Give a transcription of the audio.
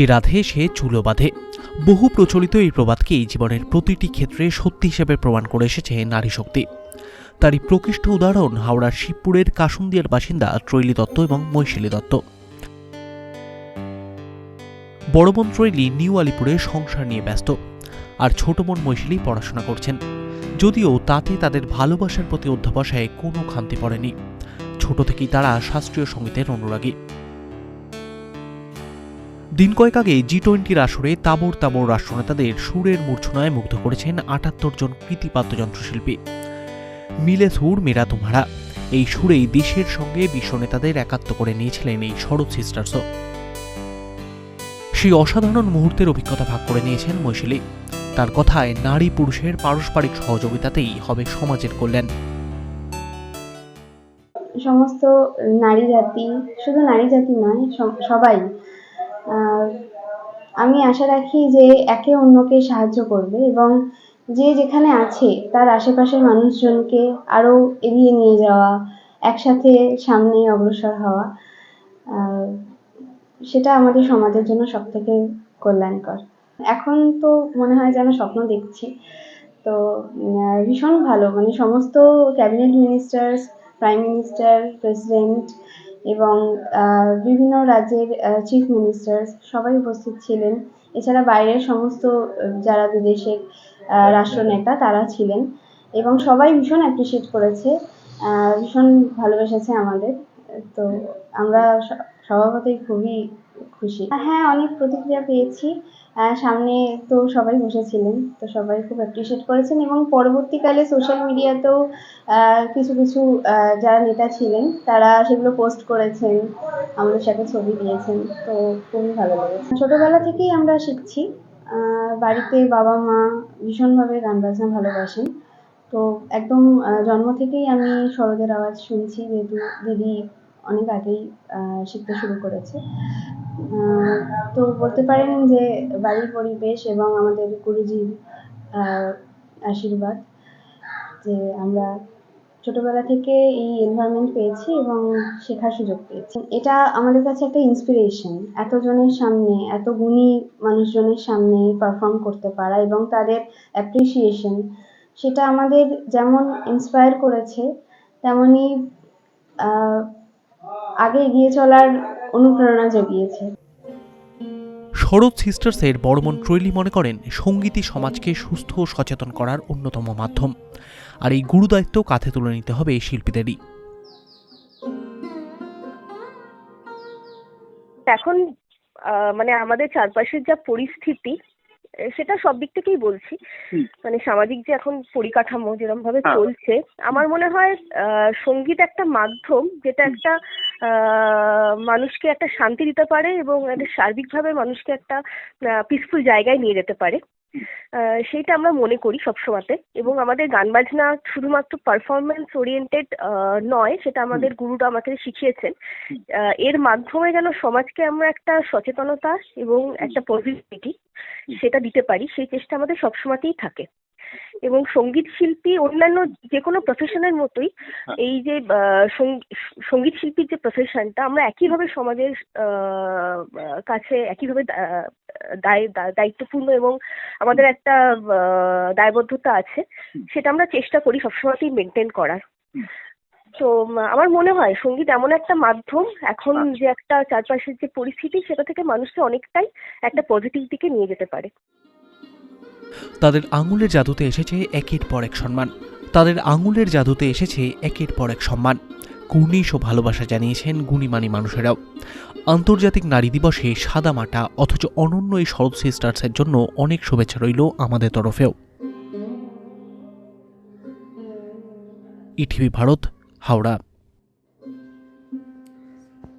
যে রাধে, সে চুলো বাঁধে। বহু প্রচলিত এই প্রবাদকেই জীবনের প্রতিটি ক্ষেত্রে সত্যি হিসেবে প্রমাণ করে এসেছে নারী শক্তি। তারই প্রকৃষ্ট উদাহরণ হাওড়ার শিবপুরের কাসুন্দিয়ার বাসিন্দা ত্রৈলী দত্ত এবং মৈশিলী দত্ত। বড় বোন ত্রৈলী নিউ আলিপুরে সংসার নিয়ে ব্যস্ত। আর ছোট বোন মৈশিলী পড়াশোনা করছেন। যদিও তাতে তাদের ভালোবাসার প্রতি অধ্যাবসায় কোনো খামতি পড়েনি। ছোট থেকেই তারা শাস্ত্রীয় সঙ্গীতের অনুরাগী। দিন কয়েক আগে জি টোয়েন্টির আসরে তাবর তাবর রাষ্ট্রনেতাদের সুরের মূর্ছনায় মুগ্ধ করেছেন আটাত্তর জন কৃতিপাদ্য যন্ত্রশিল্পী। মিলে সুর, মেরা তোমারা। এই সুরেই দেশের সঙ্গে বিশ্ব নেতাদের একাত্ম করে নিয়েছিলেন এই শরৎ সিস্টার্সও। সেই অসাধারণ মুহূর্তের অভিজ্ঞতা ভাগ করে নিয়েছেন মৈশিলি তার কথায় নারী পুরুষের পারস্পরিক সহযোগিতাতেই হবে সমাজের কল্যাণ। সমস্ত নারী জাতি, শুধু নারী জাতি নয় সবাই আমি আশা রাখি যে একে অন্যকে সাহায্য করবে এবং যে যেখানে আছে, তার আশেপাশের মানুষজনকে আরও এগিয়ে নিয়ে যাওয়া, একসাথে সামনে অগ্রসর হওয়া সেটা আমাদের সমাজের জন্য সব থেকে কল্যাণকর। এখন তো মনে হয় যেন স্বপ্ন দেখছি। তো ভীষণ ভালো। মানে সমস্ত cabinet ministers, prime minister, president এবং বিভিন্ন রাজ্যের চিফ মিনিস্টার সবাই উপস্থিত ছিলেন। এছাড়া বাইরের সমস্ত যারা বিদেশের রাষ্ট্রনেতা তারা ছিলেন এবং সবাই ভীষণ অ্যাপ্রিসিয়েট করেছে। ভীষণ ভালোবেসেছে আমাদের। তো আমরা স্বভাবতই খুবই খুশি। হ্যাঁ অনেক প্রতিক্রিয়া পেয়েছি। সামনে তো সবাই বসেছিলেন, তো সবাই খুব অ্যাপ্রিসিয়েট করেছেন এবং পরবর্তীকালে সোশ্যাল মিডিয়াতেও কিছু কিছু যারা নেতা ছিলেন, তারা সেগুলো পোস্ট করেছেন, আমাদের সাথে ছবি দিয়েছেন, তো খুবই ভালো লেগেছে। ছোটবেলা থেকেই আমরা শিখছি বাড়িতে বাবা মা ভীষণভাবে গান বাজনা ভালোবাসেন, তো একদম জন্ম থেকেই আমি সরোদের আওয়াজ শুনছি, যেহেতু দিদি অনেক আগেই শিখতে শুরু করেছে। তো বলতে পারেন যে বাড়ির পরিবেশ এবং আমাদের গুরুজির আশীর্বাদ যে আমরা ছোটবেলা থেকে এই এনভায়রনমেন্ট পেয়েছি এবং শেখার সুযোগ পেয়েছি। এটা আমাদের কাছে একটা ইন্সপিরেশন এতজনের সামনে, এত গুণী মানুষজনের সামনে পারফর্ম করতে পারা এবং তাদের অ্যাপ্রিসিয়েশন সেটা আমাদের যেমন ইন্সপায়ার করেছে, তেমনি আগে এগিয়ে চলার অনুপ্রেরণা জুগিয়েছে। শরৎ সিস্টার্সের বর্মন ট্রৈলি মনে করেন সঙ্গীতই সমাজকে সুস্থ ও সচেতন করার অন্যতম মাধ্যম। আর এই গুরুদায়িত্ব কাঁধে তুলে নিতে হবে এই শিল্পীদেরই। এখন আহ, মানে আমাদের চারপাশের যা পরিস্থিতি সেটা সব দিক থেকেই বলছি। মানে সামাজিক যে এখন পরিকাঠামো যেরকম ভাবে হ্যাঁ। চলছে আমার মনে হয় আহ, সংগীত একটা মাধ্যম যেটা একটা আহ, মানুষকে একটা শান্তি দিতে পারে এবং একটা সার্বিকভাবে মানুষকে একটা পিসফুল জায়গায় নিয়ে যেতে পারে। সেইটা আমরা মনে করি সবসময়তে এবং আমাদের গান বাজনা শুধুমাত্র পারফরমেন্স ওরিয়েন্টেড নয়, সেটা আমাদের গুরুরা আমাকে শিখিয়েছেন। এর মাধ্যমে যেন সমাজকে আমরা একটা সচেতনতা এবং একটা পজিটিভিটি সেটা দিতে পারি, সেই চেষ্টা আমাদের সবসময়তেই থাকে। এবং সংগীত শিল্পী অন্যান্য যে কোনো প্রফেশনের মতোই এই যে সংগীত শিল্পীর যে প্রফেশনটা আমরা একইভাবে সমাজের কাছে একইভাবে দায়িত্বপূর্ণ এবং আমাদের একটা দায়বদ্ধতা আছে সেটা আমরা চেষ্টা করি সবসময়তেই মেনটেন করার। তো আমার মনে হয় সংগীত এমন একটা মাধ্যম এখন যে একটা চারপাশের যে পরিস্থিতি সেটা থেকে মানুষকে অনেকটাই একটা পজিটিভ দিকে নিয়ে যেতে পারে। তাদের আঙুলের জাদুতে এসেছে একের পর এক সম্মান। তাদের আঙুলের জাদুতে এসেছে একের পর এক সম্মান। কুর্নিশ ও ভালোবাসা জানিয়েছেন গুণীমানী মানুষেরাও। আন্তর্জাতিক নারী দিবসে সাদামাটা অথচ অনন্য এই শরৎ সিস্টার্সের জন্য অনেক শুভেচ্ছা রইল আমাদের তরফেও। ইটিভি ভারত, হাওড়া।